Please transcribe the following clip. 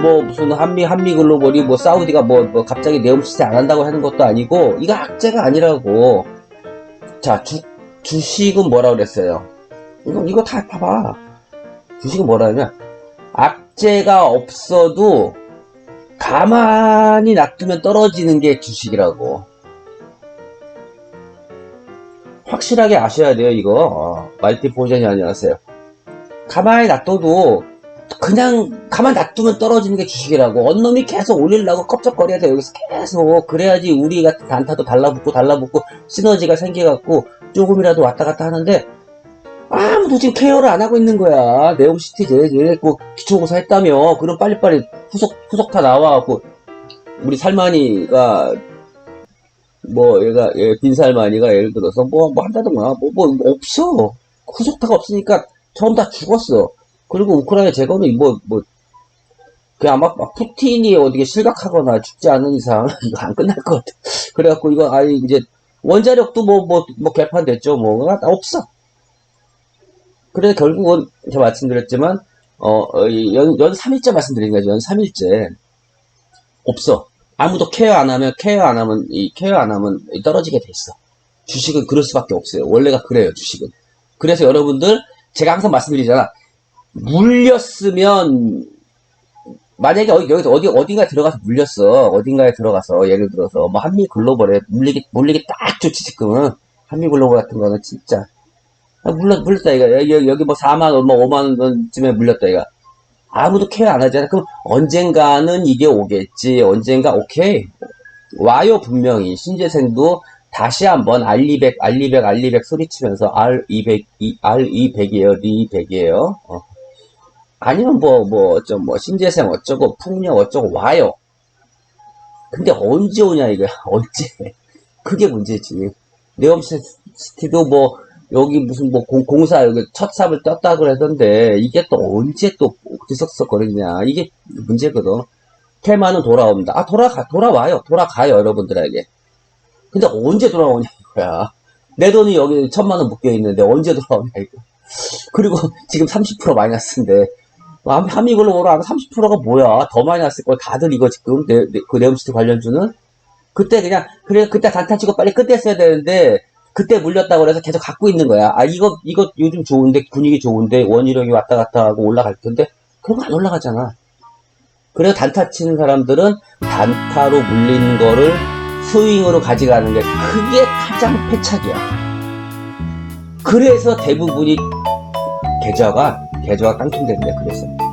뭐 무슨 한미 한미 글로벌이 뭐 사우디가 뭐, 뭐 갑자기 내용 시세 안 한다고 하는 것도 아니고 이거 악재가 아니라고. 자 주, 주식은 뭐라 그랬어요? 이거 이거 다 봐봐. 주식은 뭐라 하냐? 악재가 없어도 가만히 놔두면 떨어지는 게 주식이라고. 확실하게 아셔야 돼요, 이거. 어, 말티 포션이 아니라서요. 가만히 놔둬도 그냥 가만 놔두면 떨어지는 게 주식이라고. 언놈이 계속 올리려고 돼, 여기서 계속. 그래야지 우리 같은 단타도 달라붙고 달라붙고 시너지가 생겨갖고 조금이라도 왔다 갔다 하는데 아무도 지금 케어를 안 하고 있는 거야. 네옴시티 제고 기초고사 했다며. 그럼 빨리빨리 후속, 후속 다 나와갖고 우리 살만이가 뭐 얘가 얘 빈살만이가 예를 들어서 뭐뭐 한다던가 뭐뭐 없어 후속타가 없으니까 처음 다 죽었어 그리고 우크라이나 제거는 뭐 뭐 그냥 아마 막 푸틴이 어디에 실각하거나 죽지 않은 이상 이거 안 끝날 것 같아 그래갖고 이거 아예 이제 원자력도 뭐 뭐 뭐 개판됐죠 뭐 아, 없어 그래 결국은 제가 말씀드렸지만 어 연 연 3일째 말씀드린 거죠 연 3일째 없어 아무도 케어 안 하면 케어 안 하면 이 케어 안 하면 떨어지게 돼 있어. 주식은 그럴 수밖에 없어요. 원래가 그래요. 주식은. 그래서 여러분들 제가 항상 말씀드리잖아. 물렸으면 만약에 여기서 어디 어딘가에 들어가서 물렸어. 어딘가에 들어가서 예를 들어서 뭐 한미 글로벌에 물리기 물리기 딱 좋지 지금은 한미 글로벌 같은 거는 진짜 아, 물렸 물렸다 이거 여기, 여기 뭐 4만 원, 뭐 5만 원쯤에 물렸다 이거. 아무도 케어 안 하잖아. 그럼 언젠가는 이게 오겠지. 언젠가 오케이. 와요 분명히. 신재생도 다시 한번 R200, R200, R200 소리치면서 R200, R200이에요. R200이에요. 어. 아니면 뭐, 뭐, 어쩌, 뭐, 신재생 어쩌고, 풍력 어쩌고 와요. 근데 언제 오냐, 이거야. 언제. 그게 문제지. 네옴시티도 뭐, 여기 무슨 뭐 공, 공사 여기 첫 삽을 떴다 그러던데 이게 또 언제 또 뒤석석거리냐 이게 문제거든. 테마는 돌아옵니다. 아 돌아가 돌아와요. 돌아가요 여러분들에게. 근데 언제 돌아오냐 이거야. 내 돈이 여기 천만 원 묶여 있는데 언제 돌아오냐 이거. 그리고 지금 30% 마이너스인데 한미글로벌 하면 30%가 뭐야? 더 마이너스일 걸 다들 이거 지금 네, 네, 그 네옴시티 관련주는 그때 그냥 그래 그때 단타 치고 빨리 끝냈어야 되는데 그때 물렸다고 그래서 계속 갖고 있는 거야. 아, 이거, 이거 요즘 좋은데, 분위기 좋은데, 원희력이 왔다 갔다 하고 올라갈 텐데, 그런 거 안 올라가잖아. 그래서 단타 치는 사람들은 단타로 물리는 거를 스윙으로 가져가는 게 그게 가장 패착이야. 그래서 대부분이 계좌가, 계좌가 깡통된대, 그래서.